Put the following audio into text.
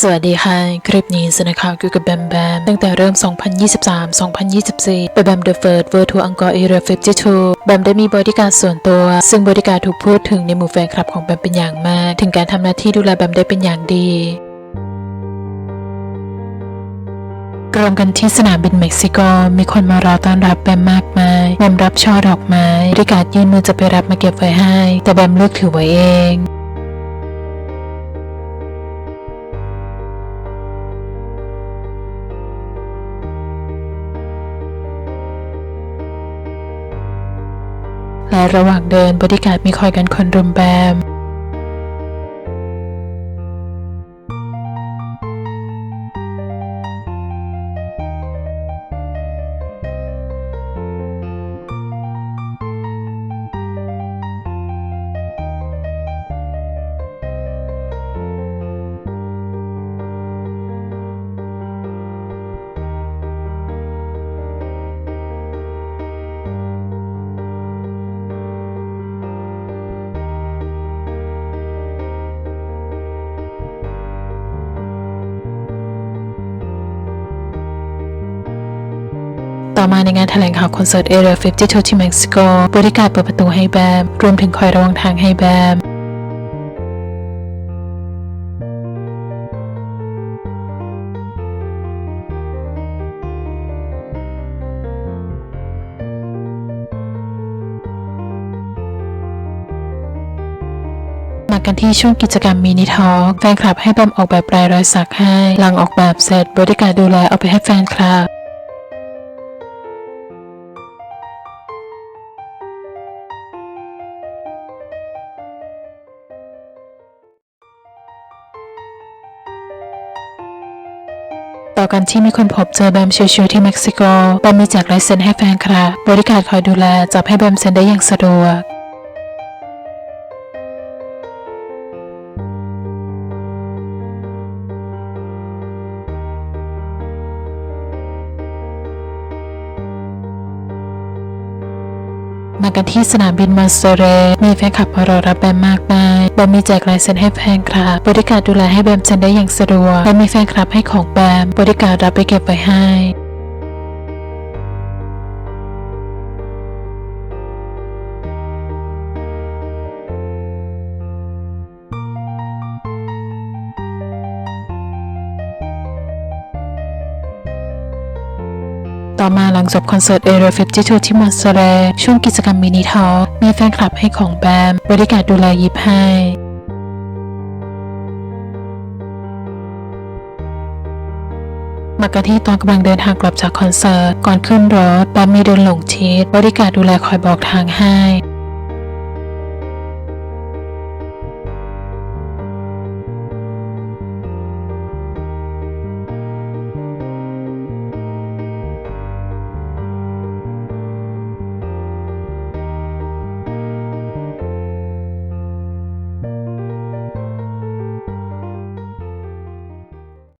สวัสดีค่ะ คลิปนี้สนะข่าวเกี่ยวกับแบมแบม ตั้งแต่เริ่ม 2023-2024 ไปแบมเดอะเฟิร์สเวอร์ทัวร์อังกอร์เอเรีย52แบมได้มีบริการส่วนตัว ซึ่งบริการถูกพูดถึงในหมู่แฟนคลับของแบมเป็นอย่างมาก ถึงการทำหน้าที่ดูแลแบมได้เป็นอย่างดีรวมกันที่สนามบินเม็กซิโก มีคนมารอต้อนรับแบมมากมายแบมรับช่อดอกไม้บริการยื่นมือจะไปรับมาเก็บไว้ให้ แต่แบมเลือกถือไว้เอง และระหว่างเดินบริการมีคอยกันคนรุมแบม ต่อมาในงานแถลงข่าวคอนเสิร์ต Area 52 ที่เม็กซิโกบริการเปิดประตูให้แบม รวมถึงคอยระวังทางให้แบมมากันที่ช่วงกิจกรรมมินิทอล์กแฟนคลับให้แบมออกแบบลายรอยสักให้ หลังออกแบบเสร็จบริการดูแลเอาไปให้แฟนคลับ ต่อกันที่มีคนพบเจอแบมชิวๆที่เม็กซิโกแบมมีแจกลายเซ็นให้แฟนคลับบริการคอยดูแลจับให้แบมเซ็นได้อย่างสะดวก มากันที่สนามบินมาสเตเรมีแฟนคลับมารอรับแบมมากมายแบมมีแจกลายเซ็นให้แฟนคลับบริการดูแลให้แบมเซ็นได้อย่างสะดวกและมีแฟนคลับให้ของแบมบริการรับไปเก็บไว้ให้ ต่อมาหลังจบคอนเสิร์ต Area 52ที่มอนสเตเรช่วงกิจกรรมมินิทอลมีแฟนคลับให้ของแบม บริการดูแลยิบให้มากันที่ตอนกำลังเดินทางกลับจากคอนเสิร์ต ก่อนขึ้นรถแบมมีเดินหลงชิดบริการดูแลคอยบอกทางให้